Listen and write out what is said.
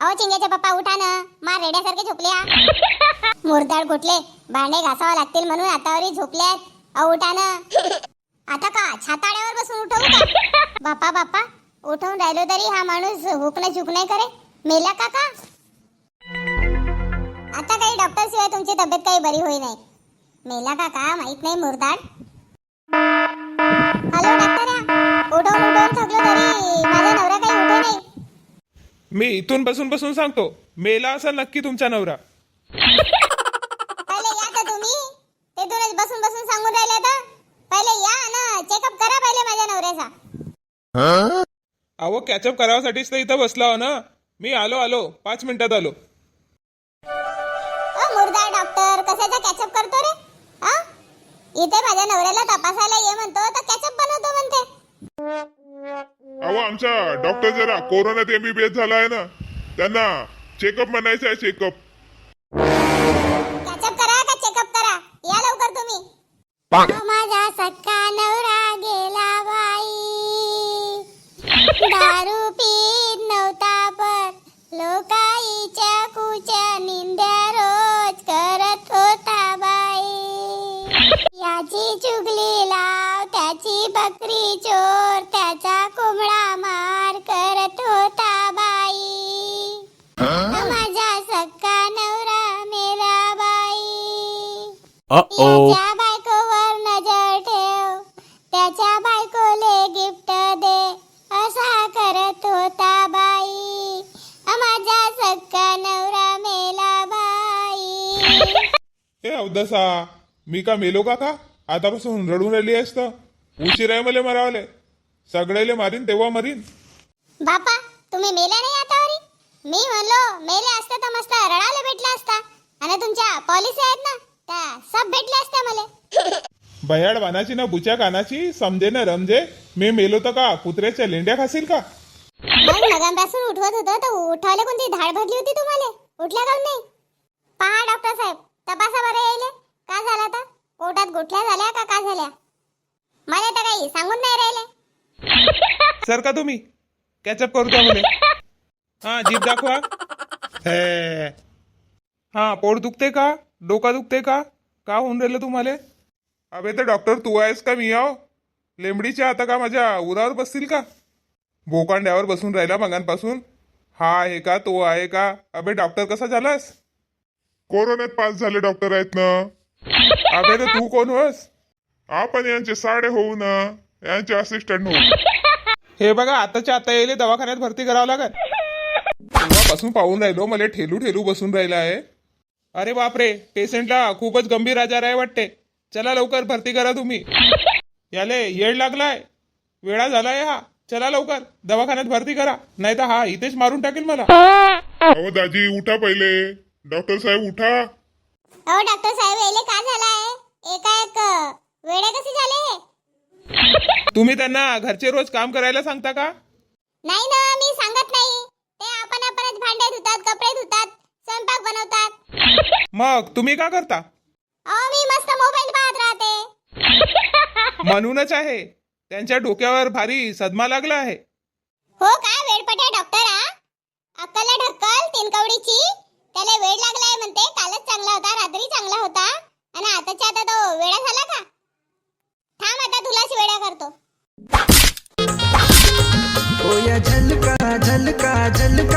अहो चिंग्याचे पप्पा उठा ना. मार रेड्यासारखे झोपले मुरदाड कुठले भांडे घासावं लागतील म्हणून हातावरही झोपल्यात. अहो उठा ना. आता का? छाताड्यावर बसून उठवू का? बापा बापा. उठवून राहिलो तरी हा माणूस हुकणं झुक नाही करे. मेला का का? आता काही डॉक्टर शिवाय तुमची तब्येत काही बरी होई नाही. मेला का का? माहीत नाही मुरदाड हॅलो डॉक्टर मी इथून बसून बसून सांगतो मेला असेल नक्की तुमचा नवरा. पहिले या तर तुम्ही. तिथूनच बसून बसून सांगून राहिले तर पहिले या ना चेकअप करा पहिले माझ्या नवऱ्याचा. अहो कॅचअप करावासाठीच तर इथं बसला हो ना. मी आलो आलो. पाच मिनिटात आलो. अ मुर्दा डॉक्टर कशाचा कॅचअप करतो रे? हा इथे माझ्या नवऱ्याला तपासायला ये म्हणतो तर कॅचअप बनवतो म्हणते. अहो आमचा डॉक्टर जरा कोरोनात एमबीबीएस झाला आहे ना. त्यांना चेकअप म्हणायचं आहे चेकअप कॅचअप करा का चेकअप करा. या लवकर तुम्ही. अहो, माझा सक्का नवरा गेला बाई. दारू पीत नव्हता पण लोकाईच्या कुच्या निंद्या रोज करत होता बाई. याची चुगली बकरी चोर त्याचा कोंबडा मार करत होता बाई. माझा सक्का नवरा मेला बाई. त्याच्या बायकोवर नजर ठेव. त्याच्या बायकोले गिफ्ट दे. असा करत होता बाई. माझा सक्का नवरा मेला बाई. ए अवदसा मी का मेलो का का? आतापासून रडून राहिली तर. उशीर आहे मला मरावले. सगळेले मारीन तेव्हा मरीन. बापा तुम्ही मेले नाही आतावरी? मी म्हणलो मेले असते तर मस्त रडायला भेटला असता. आणि तुमच्या पॉलिसी आहेत ना त्या सब भेटल्या असत्या मला. बयाड वानाची ना बुच्या कानाची समजे ना रमजे मी मेलो तर का कुत्र्याच्या लेंड्या खाशील का? मग मगांपासून उठवत होतं तर उठवायला कोणती धाड भरली होती तुम्हाला? उठल्या काऊन नाही पहा डॉक्टर साहेब तपासा बरं यायले. का झाला आता? पोटात गुठल्या झाल्या का का झाल्या? मला तर काही सांगून नाही राहिले. सर का तुम्ही? कॅचअप करू द्या मुले. हा जीभ दाखवा. हे. हा पोट दुखते का? डोका दुखते का? का होऊन राहिलं तुम्हाला? अबे तर डॉक्टर तू आहेस का मी आहो लेंबडीच्या आता का माझ्या उरावर बसतील का? बोकांड्यावर बसून राहिला मगांपासून. हा आहे का तो आहे का? अबे डॉक्टर कसा झालास? कोरोनात पास झाले डॉक्टर आहेत ना. अबे तर तू कोण होस? आपण यांचे साडे होऊ ना? यांचे असिस्टंट होऊ. हे बघा आताच्या आता येईल दवाखान्यात भरती करावं लागेल. तेव्हापासून पाहून राहिलो मला ठेलू ठेलू बसून राहिला आहे. अरे बापरे पेशंटला खूपच गंभीर आजार आहे वाटते. चला लवकर भरती करा तुम्ही. याले येड लागलाय. वेळा झालाय हा. चला लवकर दवाखान्यात भरती करा. नाही तर हा इथेच मारून टाकेल मला. अहो दाजी उठा पहिले. डॉक्टर साहेब उठा. अहो डॉक्टर साहेब यायले का झालाय? झाले हे तुम्ही त्यांना घरचे रोज काम करायला सांगता का? नाही ना मी सांगत नाही. ते आपण आपणच भांडे धुतात कपडे धुतात स्वयंपाक बनवतात. मग तुम्ही का करता? अहो मी मस्त मोबाईल पाहत राहते. म्हणूनच आहे. त्यांच्या डोक्यावर भारी सदमा लागला आहे. हो का वेडपट्या डॉक्टर हा? अक्कला ढक्कल तीन कवडीची त्याला वेळ लागलाय म्हणते कालच चांगला होता रात्री चांगला होता. आणि आताच्या आता तो वेळा झाला का? काजल काजल झलका